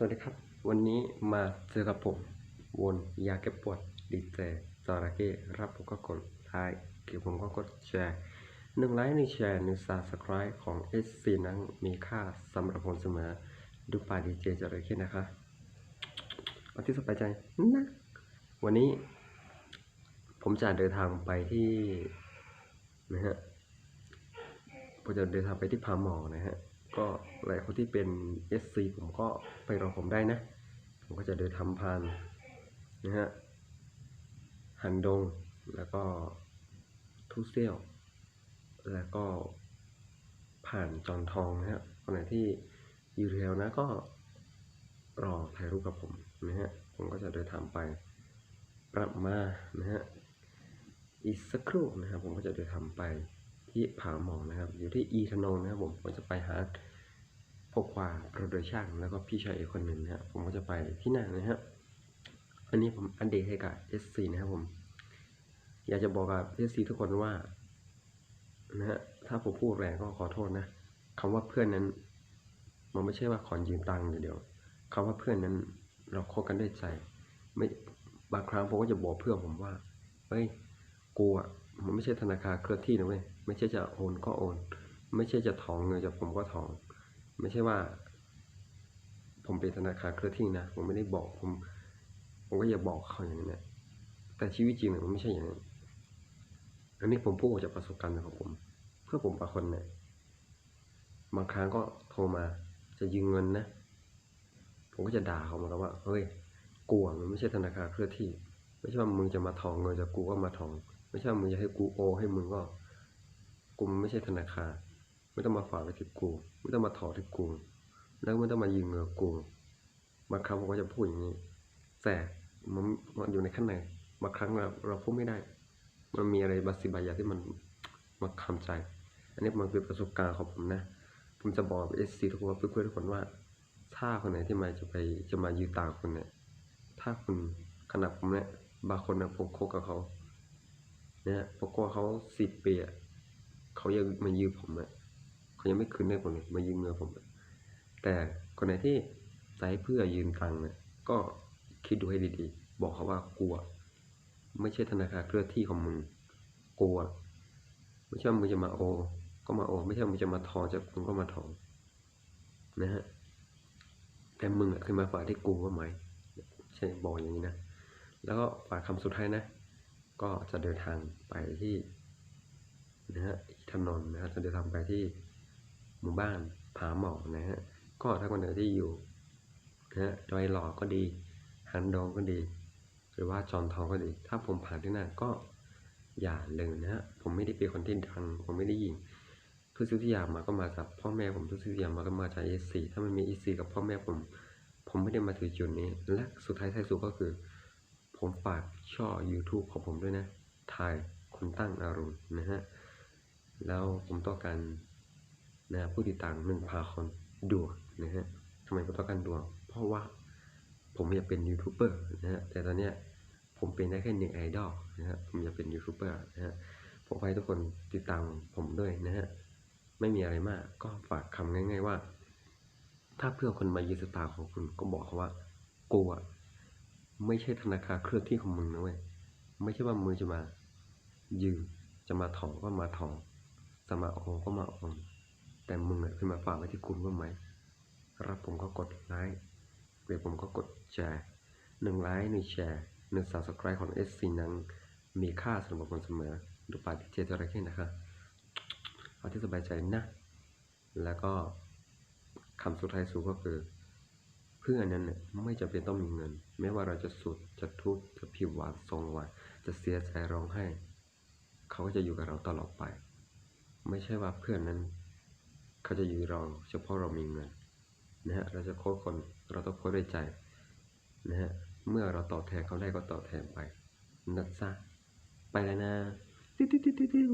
สวัสดีครับ วันนี้มาเจอกับผม วนยาแก้ปวดดีเจจระเข้รับผมก็กดไลค์เกี่ยวผมก็กดแชร์หนึ่งไลค์หนึ่งแชร์หนึ่งซาสไครต์ของ SC นั้นมีค่าสำหรับผมเสมอ ดูป่าดีเจจอระเข้นะคะเอาที่สบายใจนะวันนี้ ผมจะเดินทางไปที่นะฮะผมจะเดินทางไปที่พาหมอนะฮะ ก็หลายคนที่เป็น SC ผมก็ไปรอผมได้นะ ผมก็จะเดินทำผ่านนะฮะหันดงแล้วก็ทุเซียว แล้วก็ผ่านจอนทองนะฮะคนไหนที่อยู่แถวนะก็รอถ่ายรูปกับผมนะฮะผมก็จะเดินทางไปประมาณนะฮะอีกสักครู่นะครับผมก็จะเดินทางไปที่ผาหมองนะครับ อยู่ที่อีทนงนะครับผมผมจะไปหา พวกควาโปรดักชั่นแล้วก็พี่ชายอีกคนหนึ่งนะครับผมก็จะไปที่นั่นนะฮะอันนี้ผมอันเดตให้กับ SC นะครับผม อยากจะบอกกับ SC ทุกคนว่านะฮะถ้าผมพูดแรงก็ขอโทษนะคำว่าเพื่อนนั้น มันไม่ใช่ว่าขอยืมตังค์อย่างเดียวคำว่าเพื่อนนั้น เราคบกันด้วยใจ ไม่บางครั้งผมก็จะบอกเพื่อนผมว่าเฮ้ยกูอะมันไม่ใช่ธนาคารเคลื่อนที่นะเว้ยไม่ใช่จะโอนก็โอน ไม่ใช่จะถอนเงินจากผมก็ถอน ไม่ใช่ว่า ผมเป็นธนาคารเคลื่อนที่นะผมไม่ได้บอกผม ผมก็อย่าบอกเขาอย่างนี้นนะแต่ชีวิตจริงเนี่ยมันไม่ใช่อย่างนั้นอันนี้ผมพูดจากประสบการณ์ของผม เพื่อผมบางคนเนี่ยบางครั้งก็โทรมาจะยืมเงินนะ ผมก็จะด่าเขาหมือนกันว่า เฮ้ยกูอะมันไม่ใช่ธนาคารเคลื่อนที่ ไม่ใช่ว่ามึงจะมาถอนเงินจากกูก็มาถอนไม่ใช่ว่ามึงจะให้กูโอ ให้มึงก็กูมันไม่ใช่ธนาคาร ไม่ต้องมาฝากไว้ที่กู ไม่ต้องมาถอนที่กู แล้วไม่ต้องมายืมเงินกูบางครั้งผมก็จะพูดอย่างนี้ แต่มันมันอยู่ในข้างในบางครั้งเราเราพูดไม่ได้ มันมีอะไรบาสิบายาที่มันมาคำใจ อันนี้มันคือประสบการณ์ของผมนะ ผมจะบอกเอสซีทุกคนเพื่อนๆทุกคนว่า ถ้าคนไหนที่มาจะไปจะมายืมตังค์คุณเนี่ย ถ้าคุณขนาดผมเนี่ยบางคนนะผมคบกับเขา เนี่ยพอกว่าเขาสิบปีอะเขายังมายืมผมอะเขา ยังไม่คืนให้ผมเลยมายืมเงินผม แต่คนไหนที่ใช้เพื่อยืมตังค์เนี่ยก็คิดดูให้ดีๆ บอกเขาว่ากลัว ไม่ใช่ธนาคารเคลื่อนที่ของมึงกลัว ไม่ใช่มึงจะมาโอ ก็มาโอ ไม่ใช่มึงจะมาถอนจากมึงก็มาถอนนะฮะแต่มึงอะเคยมาฝากที่กูว่าไหมใช่บอกอย่างนี้นะแล้วก็ฝากคำสุดท้ายนะ ก็จะเดินทางไปที่นะฮะอีถนนนะฮะจะเดินทางไปที่ หมู่บ้านผาหมอกนะฮะก็ถ้าคนไหนที่อยู่นะฮะดอยหล่อก็ดีหันดองก็ดี หรือว่าจอนทองก็ดี ถ้าผมผ่านที่นั่นก็อย่าลืมนะฮะผมไม่ได้เป็นคนที่ดังผมไม่ได้ยิงทุกสิ่งทุกอย่างมาก็มาจากพ่อแม่ผมทุกสิ่งทุกอย่างมาก็มาจากเอซีถ้าไม่มีเอซีกับพ่อแม่ผม ผมไม่ได้มาถึงจุดนี้ และสุดท้ายท้ายสุดก็คือ ผมฝากช่อ YouTube ของผมด้วยนะทายคุณตั้งอารมณ์นะฮะแล้วผมต้องการ นะผู้ติดตามหนึ่งพาคนด่วนนะฮะทำไมผมต้องการด่วนเพราะว่าผมอยากเป็นยูทูบเบอร์นะฮะแต่ตอนเนี้ยผมเป็นได้แค่หนึ่งไอดอลนะฮะผมอยากเป็นยูทูบเบอร์นะฮะผมขอให้ทุกคนติดตามผมด้วยนะฮะไม่มีอะไรมากก็ฝากคำง่าย ๆว่า ถ้าเพื่อนคนมายืมสตางค์ของคุณก็บอกเขาว่ากูอะไม่ใช่ธนาคารเคลื่อนที่ของมึงนะเว้ยไม่ใช่ว่ามึงจะมายืมจะมาถอนก็มาถอนจะมาโอนก็มาโอน แต่มึงอะเคยมาฝากไว้ที่คุณบ้าไหมรับผมก็กดไลค์เดี๋ยวผมก็กดแชร์หนึ่งไลค์หนึ่งแชร์หนึ่ง subscribe ของ SC นั้นมีค่าสำหรับคนเสมอดูปาฏิเจตอะไรแค่นะครับเอาที่สบายใจนะ แล้วก็คำสุดท้ายสูงก็คือ เพื่อนนั้นเนี่ยไม่จำเป็นต้องมีเงิน ไม่ว่าเราจะสุดจะทุกข์จะผิวหวานทรงหวานจะเสียใจร้องไห้ เขาก็จะอยู่กับเราตลอดไป ไม่ใช่ว่าเพื่อนนั้น เขาจะอยู่เราเฉพาะเรามีเงินนะฮะเราจะโค้ดคนเราต้องโค้ดด้วยใจนะฮะเมื่อเราตอบแทนเขาได้ก็ตอบแทนไปนัดซะไปแล้วนะติ๊ดติ๊ดติ๊ดติ๊ด